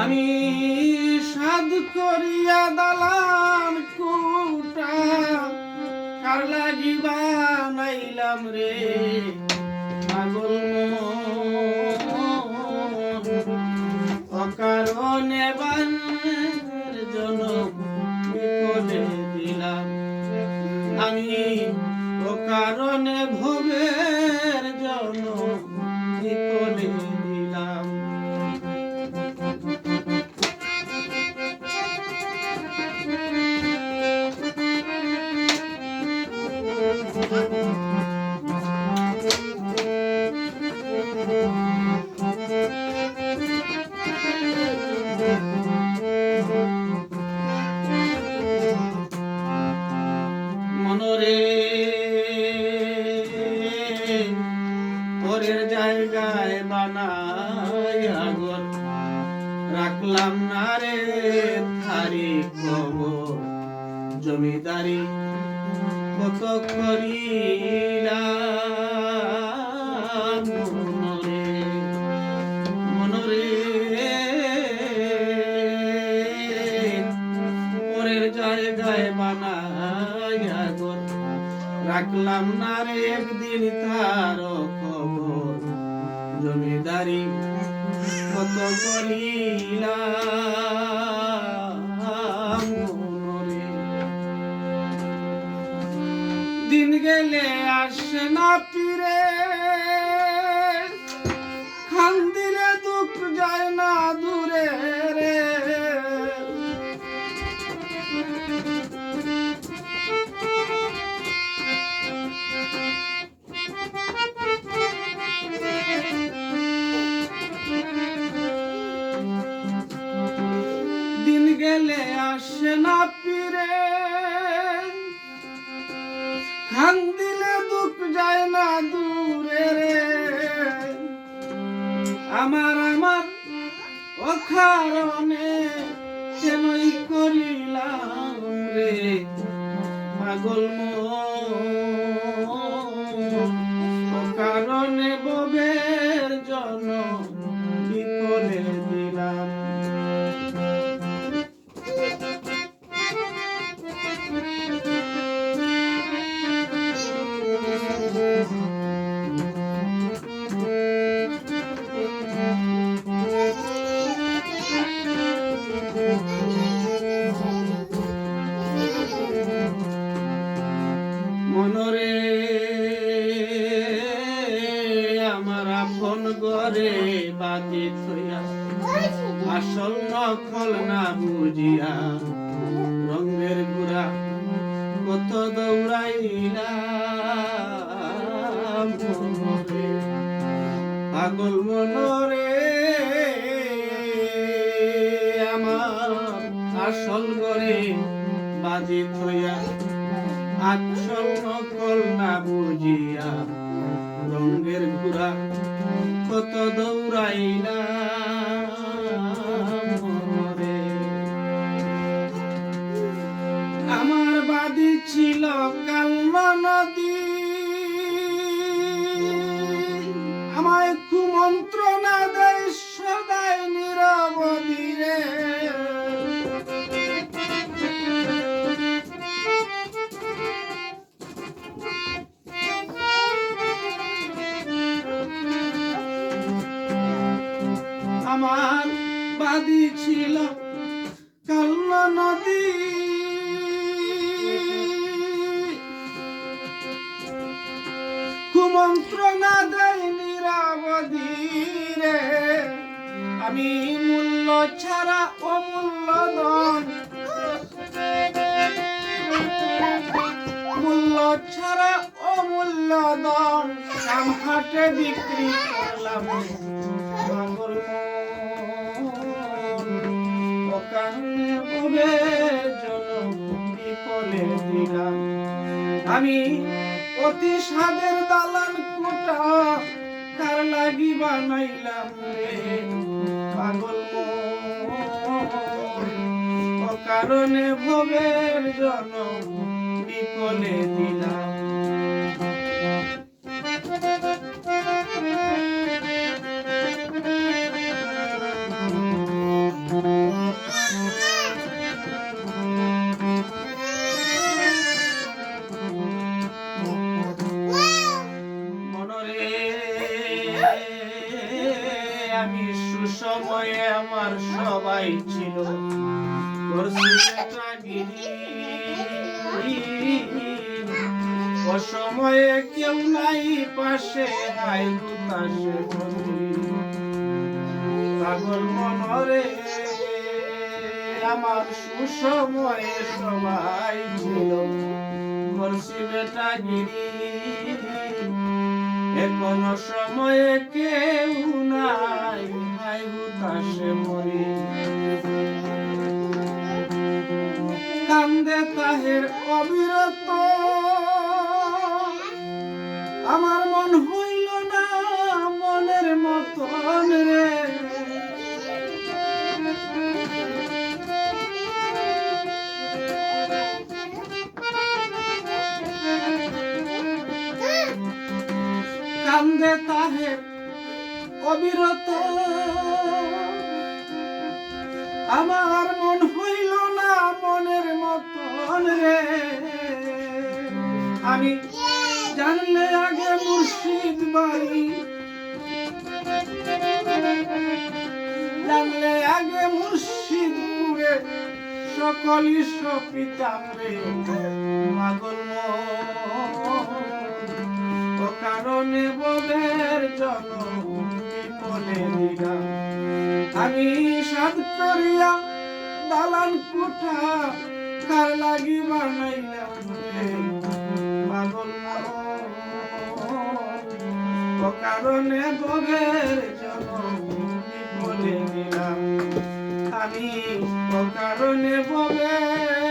আমি সাধ করিয়া দালান কুটা কার লাগিবা নাইলাম রে পাগল। অকারণে বানের জায়গায় রাখলাম না রে থারি খবর। জমিদারি কত করিলাম রাখলাম না রে একদিন তার জমিদারি কত মনরে। দিন গেলে আসে না পিরে খান দিলে দুঃখ যায় না দূরে। খান দিলে দুঃখ যায় না দূরে রে। আমার আমার অকারণে কেনই করিলাম রে? পাগল মন নকল না বুঝিয়া রঙের গুড়া কত দৌড়াইলাম পাগল মনরে, আমার আসল গরে বাজি থইয়া আসল নকল না বুঝিয়া রঙের ঘুরা কত দৌড়াইলা। বাদি ছিল কাল্ল নদী। কুমন্ত্রণা দেয় নিরাবধি আমি মূল্য ছাড়া অমূল্য ধন। মূল্য ছাড়া অমূল্য ধন কাম হাটে বিক্রি করলাম। ভবের জনম দিলাম। আমি অতি সাদের দালান কোটা কার লাগি বানাইলাম পাগল কারণে ভবের জনভূমি বিপলে দিলাম। ছিল। অসময়ে কেউ নাই পাশে হাই বন্দি। পাগল মনরে আমার সুসময়ে সবাই ছিল করছি বেটাগিরি এখনও সময়ে কেউ নাই হাই হুতাশে মরি কান্দে তাহের অবিরত। আমার মন হইল না মনের মতন রে। কান্দে তাহের অবিরত। আমার মনের রে। আমি জানলে আগে মুর্শিদ বাড়ি। জানলে আগে মুর্শিদপুরে সকলই সপিতাম রে। মন। ও কারণে ববের জনম আমি সাদ করিয়া দালান কুঠা কার লাগি বানাইলাম পাগল ও কারণে জনম বিপলে দিলাম। আমি ও কারণে ববের